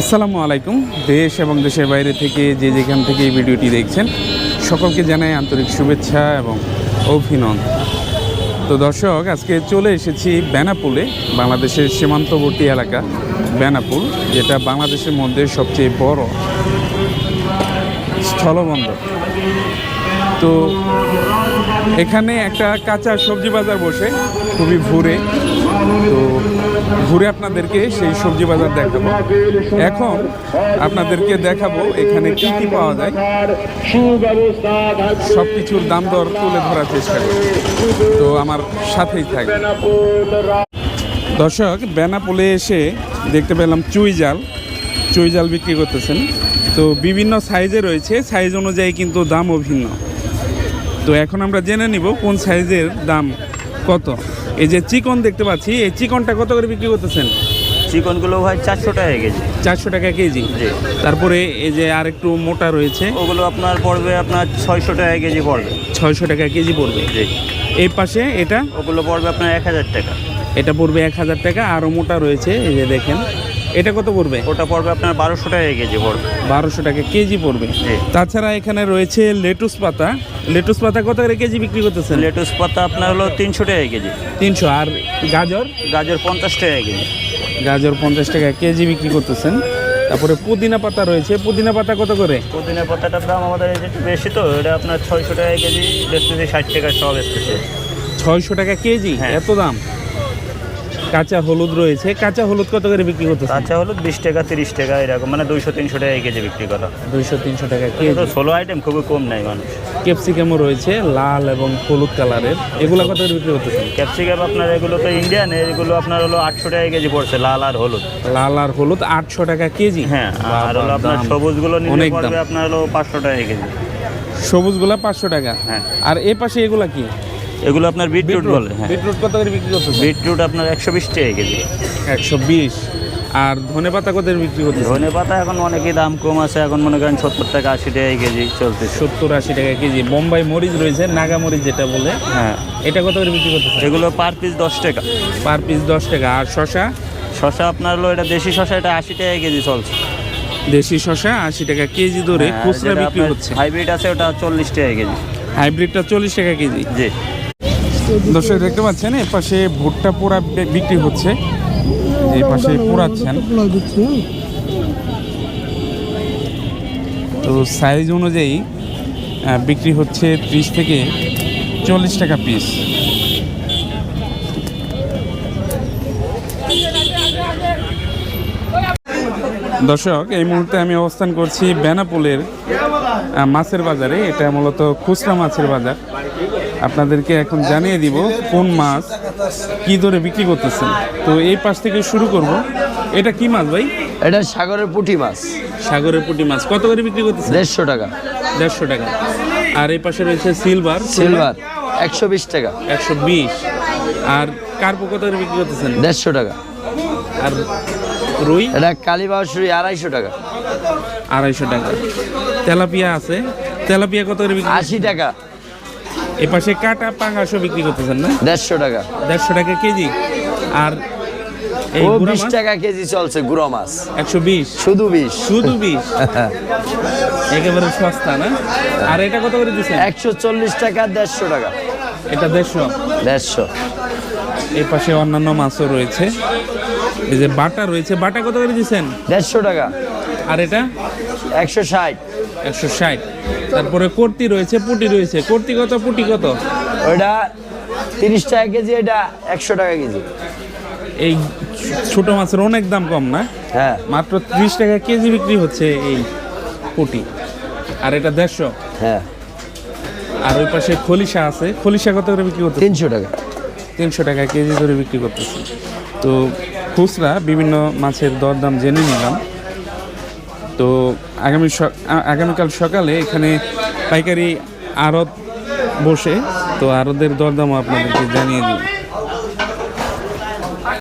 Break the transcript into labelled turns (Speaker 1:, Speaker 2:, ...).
Speaker 1: আসসালামু আলাইকুম। দেশ এবং দেশের বাইরে থেকে যে যেখান থেকে এই ভিডিওটি দেখছেন, সকলকে জানাই আন্তরিক শুভেচ্ছা এবং অভিনন্দন। তো দর্শক, আজকে চলে এসেছি বেনাপুলে, বাংলাদেশের সীমান্তবর্তী এলাকা, বেনাপুল, যেটা বাংলাদেশের মধ্যে সবচেয়ে বড় স্থলবন্দর। তো এখানে একটা কাঁচা সবজি বাজার বসে, খুবই ভোরে। তো ঘুরে আপনাদেরকে সেই সবজি বাজার দেখাবো। এখন আপনাদেরকে দেখাবো এখানে কি কি পাওয়া যায়। সব কিছুর দাম দর তুলে ধরার চেষ্টা করি তো আমার সাথেই থাকবে। দর্শক বেনাপোলে এসে দেখতে পেলাম চুই জাল। চুই জাল বিক্রি করতেছেন। তো বিভিন্ন সাইজে রয়েছে। সাইজ অনুযায়ী কিন্তু দামও ভিন্ন। তো এখন আমরা জেনে নিব কোন সাইজের দাম কত। এই যে চিকন দেখতে পাচ্ছি এই চিকনটা কত করে বিক্রি করতেছেন?
Speaker 2: চিকনগুলো ভাই চারশো টাকা কেজি।
Speaker 1: চারশো টাকা কেজি। তারপরে এই যে আর একটু মোটা রয়েছে
Speaker 2: ওগুলো আপনার পড়বে আপনার ছয়শো টাকা কেজি পড়বে।
Speaker 1: ছয়শো টাকা কেজি পড়বে। এই পাশে এটা?
Speaker 2: ওগুলো পড়বে আপনার এক হাজার টাকা।
Speaker 1: এটা পড়বে এক হাজার টাকা আরও মোটা রয়েছে এই যে দেখেন। এটা কত পড়বে?
Speaker 2: ওটা পড়বে আপনার বারোশো টাকা কেজি পড়বে।
Speaker 1: বারোশো টাকা কেজি পড়বে। তাছাড়া এখানে রয়েছে লেটুস পাতা। লেটুস পাতা কত করে কেজি বিক্রি করতেছেন?
Speaker 2: লেটুস পাতা আপনার হলো তিনশো টাকা কেজি।
Speaker 1: তিনশো। আর গাজর?
Speaker 2: গাজর পঞ্চাশ টাকা কেজি।
Speaker 1: গাজর পঞ্চাশ টাকা কেজি বিক্রি করতেছেন। তারপরে পুদিনা পাতা রয়েছে। পুদিনা পাতা কত করে?
Speaker 2: পুদিনা পাতাটার দাম আমাদের বেশি তো এটা আপনার ছয়শো টাকা কেজি বেচতেছি ষাট টাকা সব বেচতেছে।
Speaker 1: ছয়শো টাকা কেজি?
Speaker 2: হ্যাঁ।
Speaker 1: এত দাম? কাঁচা হলুদ রয়েছে। কাঁচা হলুদ কত করে বিক্রি করতেছেন?
Speaker 2: কাঁচা হলুদ বিশ টাকা তিরিশ টাকা এরকম। মানে দুইশো তিনশো টাকা কেজি বিক্রি করা।
Speaker 1: দুইশো তিনশো টাকা
Speaker 2: এটা
Speaker 1: কেজি।
Speaker 2: ষোলো আইটেম খুবই কম নেয় মানুষ।
Speaker 1: ক্যাপসিকামও রয়েছে লাল এবং হলুদ কালারের। এগুলো কত করে বিক্রি করতেছেন?
Speaker 2: ক্যাপসিকাম আপনার এগুলো তো ইন্ডিয়ান এগুলো আপনার হলো আটশো টাকা কেজি পড়ছে লাল আর হলুদ।
Speaker 1: লাল আর হলুদ আটশো টাকা কেজি?
Speaker 2: হ্যাঁ আর হলো আপনার। সবুজগুলো
Speaker 1: অনেক
Speaker 2: পড়বে আপনার হলো পাঁচশো টাকা কেজি।
Speaker 1: সবুজগুলা পাঁচশো টাকা?
Speaker 2: হ্যাঁ।
Speaker 1: আর এ পাশে এগুলা কি?
Speaker 2: এগুলো আপনার বিটরুট বলে হ্যাঁ।
Speaker 1: বিটরুট কত করে বিক্রি করতেছেন?
Speaker 2: বিটরুট আপনার একশো বিশ টাকা কেজি।
Speaker 1: একশো বিশ। আর ধনে পাতা কত করে বিক্রি করতেছেন?
Speaker 2: ধনে পাতা এখন অনেকই দাম কম আছে এখন মনে করেন সত্তর টাকা আশি টাকা কেজি চলতেছে।
Speaker 1: সত্তর আশি টাকা কেজি। বোম্বাই মরিচ রয়েছে নাগা মরিচ যেটা বলে
Speaker 2: হ্যাঁ।
Speaker 1: এটা কত করে বিক্রি করতেছেন?
Speaker 2: এগুলো পার পিস দশ টাকা।
Speaker 1: পার পিস দশ টাকা। আর শশা
Speaker 2: শশা আপনার হলো এটা দেশি শশা এটা আশি টাকা কেজি চলছে।
Speaker 1: দেশি শশা আশি টাকা কেজি ধরে
Speaker 2: হ্যাঁ,
Speaker 1: খুচরা বিক্রি হচ্ছে।
Speaker 2: হাইব্রিড আছে ওটা চল্লিশ টাকা কেজি।
Speaker 1: হাইব্রিডটা চল্লিশ টাকা কেজি।
Speaker 2: জি।
Speaker 1: দর্শক, দেখতে পাচ্ছেন এর পাশে ভুট্টা পোড়া বিক্রি হচ্ছে। এই পাশে পোড়াচ্ছেন। তো সাইজ অনুযায়ী বিক্রি হচ্ছে ত্রিশ থেকে চল্লিশ টাকা পিস দর্শক, এই মুহূর্তে আমি অবস্থান করছি বেনাপোলের মাছের বাজারে। এটা মূলত খুচরা মাছের বাজার। আপনাদেরকে এখন জানিয়ে দিব কোন মাছ কি ধরে বিক্রি করতেছেন। তো এই পাশ থেকে শুরু করব। এটা কি মাছ ভাই?
Speaker 3: এটা সাগরের পুঁটি মাছ।
Speaker 1: সাগরের পুঁটি মাছ। কত করে বিক্রি করতেছেন?
Speaker 3: দেড়শো টাকা।
Speaker 1: দেড়শো টাকা। আর এই পাশে রয়েছে সিলভার।
Speaker 3: সিলভার একশো বিশ টাকা।
Speaker 1: একশো বিশ। আর কার্পো কত করে বিক্রি করতেছেন?
Speaker 3: দেড়শো টাকা।
Speaker 1: আর রুই?
Speaker 3: এটা কালীবাসুরি আড়াইশো টাকা।
Speaker 1: আড়াইশো টাকা। তেলাপিয়া আছে। তেলাপিয়া কত করে বিক্রি
Speaker 3: আশি টাকা।
Speaker 1: এই পাশে কাটা পাঙ্গাসও বিক্রি করতেছেন না?
Speaker 3: দেড়শো টাকা।
Speaker 1: দেড়শো টাকা কেজি? আর এই গুড়া
Speaker 3: বিশ
Speaker 1: মাছ?
Speaker 3: টাকা কেজি চলছে গুঁড়ো মাছ।
Speaker 1: একশো বিশ?
Speaker 3: শুধু বিশ।
Speaker 1: শুধু বিশ? একেবারে সস্তা না? আর এটা কত করে দিচ্ছেন?
Speaker 3: একশো চল্লিশ টাকা দেড়শো টাকা।
Speaker 1: এটা দেড়শো?
Speaker 3: দেড়শো।
Speaker 1: পাশে অন্যান্য মাছও রয়েছে। এই যে বাটা রয়েছে বাটা কত করে দিচ্ছেন?
Speaker 3: দেড়শো টাকা।
Speaker 1: আর এটা?
Speaker 3: একশো ষাট।
Speaker 1: একশো ষাট। তারপরে কর্তি রয়েছে পুটি রয়েছে। কর্তি কত পুটি কত?
Speaker 3: ওইটা তিরিশ টাকা কেজি এটা একশো টাকা কেজি।
Speaker 1: এই ছোট মাছের অনেক দাম কম না?
Speaker 3: হ্যাঁ।
Speaker 1: মাত্র ত্রিশ টাকা কেজি বিক্রি হচ্ছে এই পুটি। আর এটা দেড়শো।
Speaker 3: হ্যাঁ।
Speaker 1: আর ওই পাশে খলিশা আছে। খলিশা কত করে বিক্রি করতে
Speaker 3: তিনশো টাকা।
Speaker 1: তিনশো টাকা কেজি ধরে বিক্রি করতেছি। তো খুচরা বিভিন্ন মাছের দরদাম জেনে নিলাম। তো আগামী আগামীকাল সকালে এখানে পাইকারি আড়ত বসে তো আড়তের দরদামও আপনাদেরকে জানিয়ে দিই।